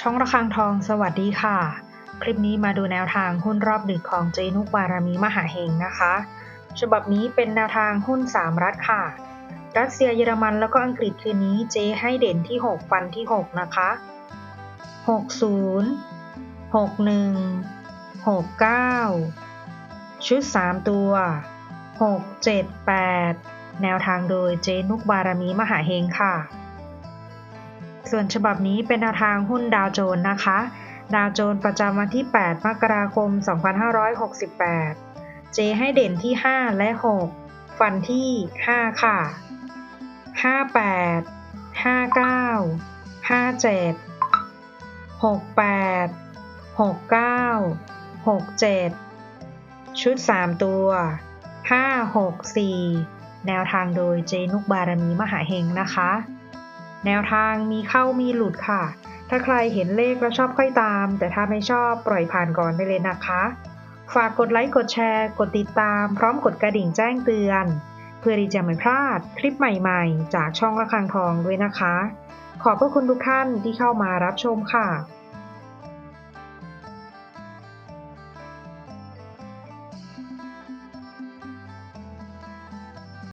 ช่องระฆังทองสวัสดีค่ะ คลิปนี้มาดูแนวทางหุ้นรอบดึกของเจนุกบารามีมหาเฮงนะคะ ฉบับนี้เป็นแนวทางหุ้น 3 รัฐค่ะ รัสเซียเยอรมันแล้วก็อังกฤษคืนนี้เจให้เด่นที่ 6 ฟันที่ 6 นะคะ 60 61 69 ชุด 3 ตัว 6 7 8 แนวทางโดยเจนุกบารามีมหาเฮงค่ะ ส่วนฉบับนี้เป็นแนวทางหุ้นดาวโจนส์นะคะ ดาวโจนส์ประจำวันที่ 8 มกราคม 2568 เจให้เด่นที่ 5 และ 6 ฟันที่ 5 ค่ะ 58 59 57 68 69 67 ชุด 3 ตัว 5 6 4 แนวทางโดยเจนุกบารมีมหาเฮงนะคะ แนวทางมีเข้ามีหลุดค่ะ ถ้าใครเห็นเลขแล้วชอบค่อยตาม แต่ถ้าไม่ชอบปล่อยผ่านก่อนไปเลยนะคะ ฝากกดไลค์กดแชร์ กดติดตาม พร้อมกดกระดิ่งแจ้งเตือน เพื่อที่จะไม่พลาดคลิปใหม่ๆ จากช่องระคังทองด้วยนะคะ ขอบพระคุณทุกท่านที่เข้ามารับชมค่ะ